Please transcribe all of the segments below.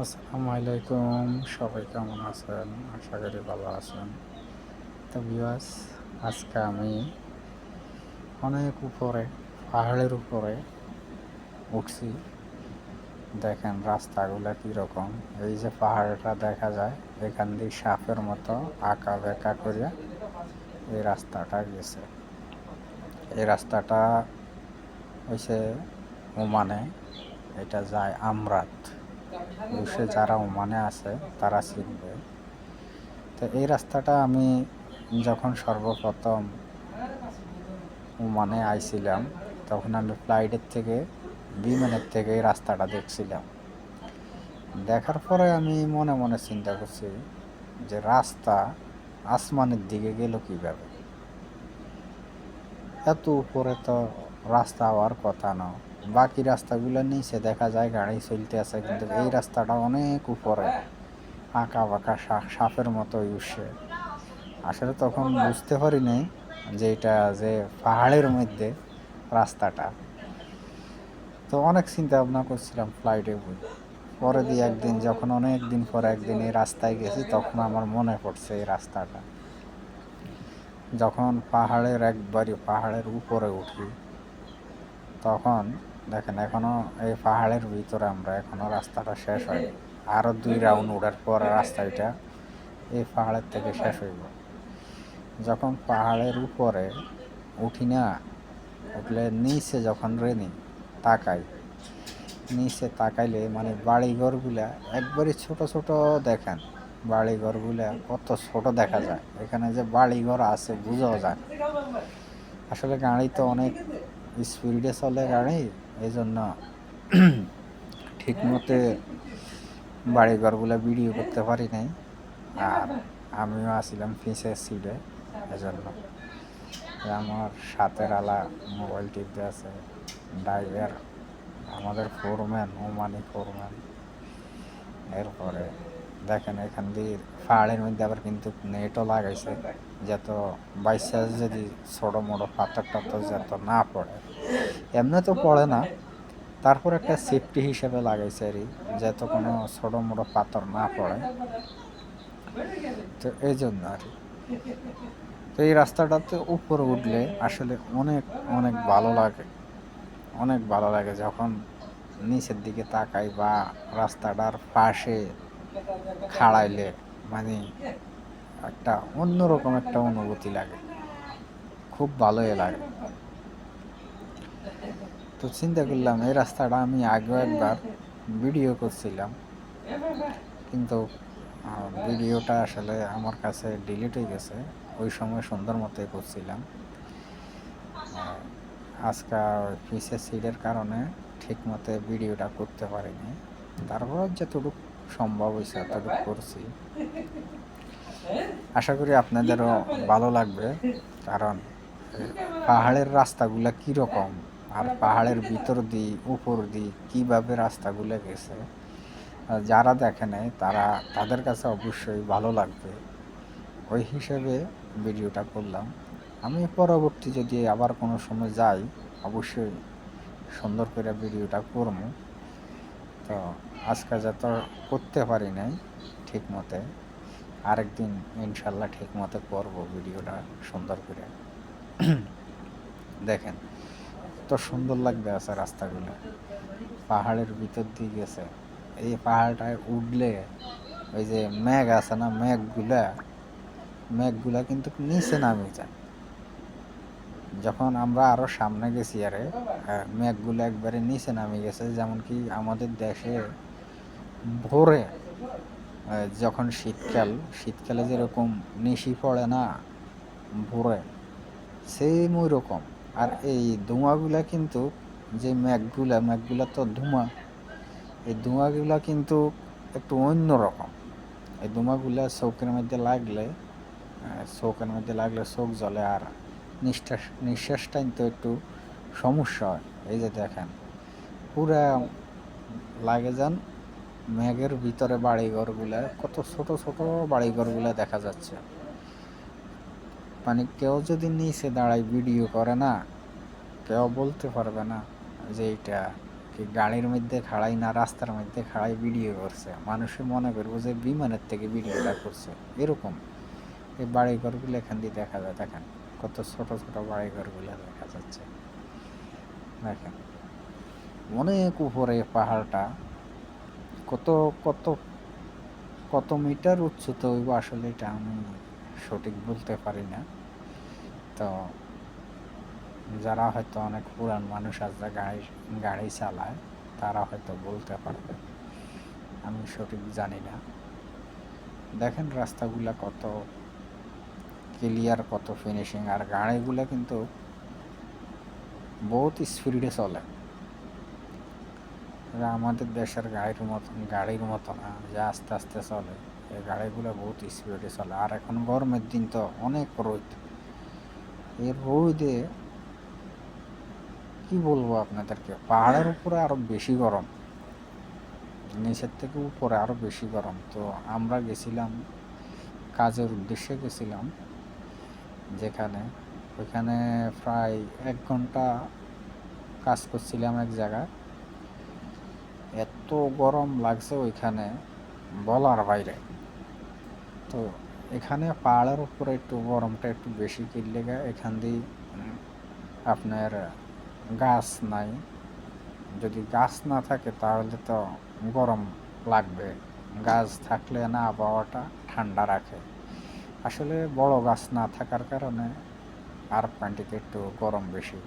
আসসালামু আলাইকুম। সবাই কেমন আছেন? আশা করি ভালো আছেন। তো বিয়াস আজকে আমি অনেক উপরে, পাহাড়ের উপরে উঠছি। দেখেন রাস্তাগুলো কীরকম। এই যে পাহাড়টা দেখা যায়, এখান দিয়ে সাপের মতো আঁকা বেঁকা করে এই রাস্তাটা গেছে। এই রাস্তাটা হয়েছে ওমানে, এটা যায় আমরাত। দেশে যারা ওমানে আছে, তারা চিনবে। তো এই রাস্তাটা আমি যখন সর্বপ্রথম ওমানে আইছিলাম, তখন আমি ফ্লাইটের থেকে বিমানের থেকে এই রাস্তাটা দেখছিলাম। দেখার পরে আমি মনে মনে চিন্তা করছি যে রাস্তা আসমানের দিকে গেল কীভাবে? এত উপরে তো রাস্তা হওয়ার কথা না। বাকি রাস্তাগুলো নিচে দেখা যায়, গাড়ি চলতে আছে, কিন্তু এই রাস্তাটা অনেক উপরে আঁকা বাঁকা সাপের মতো উঠছে। আসলে তখন বুঝতে পারি নাই যে এটা যে পাহাড়ের মধ্যে রাস্তাটা। তো অনেক চিন্তা ভাবনা করছিলাম ফ্লাইটে বই। পরে দিয়ে একদিন, যখন অনেক দিন পরে একদিন এই রাস্তায় গেছি, তখন আমার মনে পড়ছে এই রাস্তাটা। যখন পাহাড়ের একবারই পাহাড়ের উপরে উঠি, তখন দেখেন এখনও এই পাহাড়ের ভিতরে আমরা এখনও রাস্তাটা শেষ হয় আরও দুই রাউন্ড ওঠার পর রাস্তাটা এই পাহাড়ের থেকে শেষ হইব। যখন পাহাড়ের উপরে উঠি না উঠলে নিচে যখন রেনি তাকাই। নিচে তাকাইলে মানে বাড়িঘরগুলা একবারে ছোট ছোট দেখেন বাড়িঘরগুলা কত ছোট দেখা যায়। এখানে যে বাড়িঘর আছে বুঝাও যায় আসলে গাড়ি তো অনেক স্পিডে চলে গাড়ি এই জন্য ঠিক মতে বাড়িঘরগুলো ভিডিও করতে পারি নাই। আর আমিও আসছিলাম পিসের সিটে, এজন্য। আমার সাথের আলা মোবাইল টিপতে আছে, ড্রাইভার, আমাদের ফোরম্যান, ওমানি ফোরম্যান। এরপরে দেখেন এখান দিয়ে পাহাড়ের মধ্যে আবার কিন্তু নেটও লাগাইছে, যত বাইচান্স যদি ছোটো মোটো পাথর টাথর যত না পড়ে। এমনি তো পড়ে না। তারপর একটা সেফটি হিসেবে লাগাইছে আর যাতে কোনো ছোটো মোটো পাথর না পড়ে। তো এই জন্য আর তো এই রাস্তাটাতে উপরে উঠলে আসলে অনেক অনেক ভালো লাগে। অনেক ভালো লাগে যখন নিচের দিকে তাকাই বা রাস্তাটার পাশে খাড়াইলে মানে একটা অন্যরকম একটা অনুভূতি লাগে। খুব ভালোই লাগে। তো চিন্তা করলাম, এই রাস্তাটা আমি আগেও একবার ভিডিও করছিলাম। কিন্তু ভিডিওটা আসলে আমার কাছে ডিলিট হয়ে গেছে। ওই সময় সুন্দর মতোই করছিলাম। আজকে পিসের সিডের কারণে ঠিক মতো ভিডিওটা করতে পারিনি। তারপর যতটুকু সম্ভব হয়েছে ততটুকু করছি। আশা করি আপনাদেরও ভালো লাগবে, কারণ পাহাড়ের রাস্তাগুলো কীরকম, আর পাহাড়ের ভিতর দিয়ে, উপর দিয়ে কীভাবে রাস্তাগুলো গেছে যারা দেখে নেয় তারা, তাদের কাছে অবশ্যই ভালো লাগবে। ওই হিসেবে ভিডিওটা করলাম। আমি পরবর্তী যদি আবার কোনো সময় যাই, অবশ্যই সুন্দর করে ভিডিওটা করব। তো আজকে যত করতে পারি নাই ঠিক মতে আরেকদিন ইনশাল্লাহ ঠিক মতো করব ভিডিওটা সুন্দর করে। দেখেন, তো সুন্দর লাগবে আছে রাস্তাগুলো। পাহাড়ের ভিতর দিয়ে গেছে। এই পাহাড়টায় উঠলে ওই যে মেঘ আছে না, মেঘগুলা মেঘগুলা কিন্তু নিচে নামে যায়। যখন আমরা আরও সামনে গেছি, আরে মেঘগুলো একবারে নিচে নামে গেছে, যেমন কি আমাদের দেশে ভোরে যখন শীতকাল, শীতকালে যেরকম নিশি পড়ে না ভোরে সেম ওই রকম আর এই ধোঁয়াগুলা কিন্তু, যে ম্যাঘগুলা ম্যাঘগুলা তো ধোঁয়া, এই ধোঁয়াগুলা কিন্তু একটু অন্য রকম। এই ধোঁয়াগুলা চৌকের মধ্যে লাগলে চৌকের মধ্যে লাগলে চোখ জ্বলে আর নিঃশ্বাস নিঃশ্বাসটা তো একটু সমস্যা হয়। এই যে দেখেন, পুরা লাগে যান, মেঘের ভিতরে বাড়িঘরগুলা, কত ছোট ছোট বাড়িঘরগুলা দেখা যাচ্ছে। মানে কেউ যদি নিচে দাঁড়ায় ভিডিও করে না, কেউ বলতে পারবে না যে এটা কি গাড়ির মধ্যে খাড়াই না রাস্তার মধ্যে খাড়াই ভিডিও করছে। মানুষে মনে করব যে বিমানের থেকে ভিডিওটা করছে। এরকম। এই বাড়িঘরগুলো এখান দিয়ে দেখা যায়, দেখেন। কত ছোট ছোট বাড়িঘরগুলো দেখা যাচ্ছে। দেখেন, অনেক উপরে পাহাড়টা কত কত কত মিটার উচ্চতা হইব আসলে এটা আমি সঠিক বলতে পারি না। তো যারা হয়তো অনেক পুরান মানুষ আছে গাড়ি গাড়ি চালায়, তারা হয়তো বলতে পারবে। আমি সঠিক জানি না। দেখেন রাস্তাগুলা কত ক্লিয়ার কত ফিনিশিং আর গাড়িগুলা কিন্তু বহুত স্পিডে চলে। আমাদের দেশের গাড়ির মতন গাড়ির মতো না, যে আস্তে আস্তে চলে। এই গাড়িগুলো বহুত স্পিডে চলে। আর এখন গরমের দিন তো অনেক রোদ। এই রোদে কি বলব আপনাদেরকে? পাহাড়ের উপরে আরও বেশি গরম। নিচের থেকে উপরে আরও বেশি গরম। তো আমরা গেছিলাম, কাজের উদ্দেশ্যে গেছিলাম। যেখানে, ওইখানে প্রায় এক ঘণ্টা কাজ করছিলাম এক জায়গায়। এত গরম লাগছে ওইখানে বলার বাইরে। তো এখানে পাহাড়ের উপরে একটু গরমটা একটু বেশি কিনলে এখান দিয়ে আপনার গাছ নাই। যদি গাছ না থাকে তাহলে তো গরম লাগবে। গাছ থাকলে না আবহাওয়াটা ঠান্ডা রাখে। আসলে বড় গাছ না থাকার কারণে আর পয়েন্টিতে একটু গরম বেশি।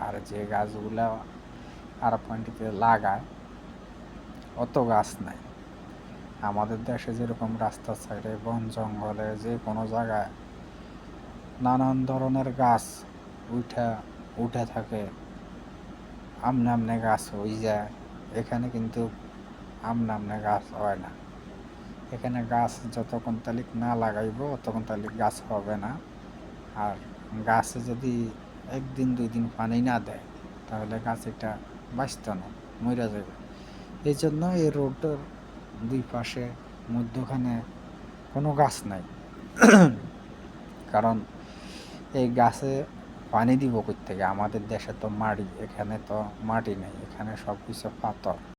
আর যে গাছগুলা আর পয়েন্টিতে লাগায়, অত গাছ নাই। আমাদের দেশে যেরকম রাস্তার সাইডে, বন জঙ্গলে যে কোনো জায়গায় নানান ধরনের গাছ উঠা, উঠে থাকে। আমনে আমনে গাছ হয়ে যায়। এখানে কিন্তু আমনে আমনে গাছ হয় না। এখানে গাছ যতক্ষণ তালিক না লাগাইব, ততক্ষণ তালিক গাছ হবে না। আর গাছে যদি একদিন দুই দিন পানি না দেয়, তাহলে গাছ এটা বাঁচত না মরে যাবে এই জন্য এই রোডটার দুই পাশে মধ্যখানে কোনো গাছ নাই। কারণ এই গাছে পানি দিব থেকে? আমাদের দেশে তো মাটি এখানে তো মাটি নেই, এখানে সব কিছু পাথর।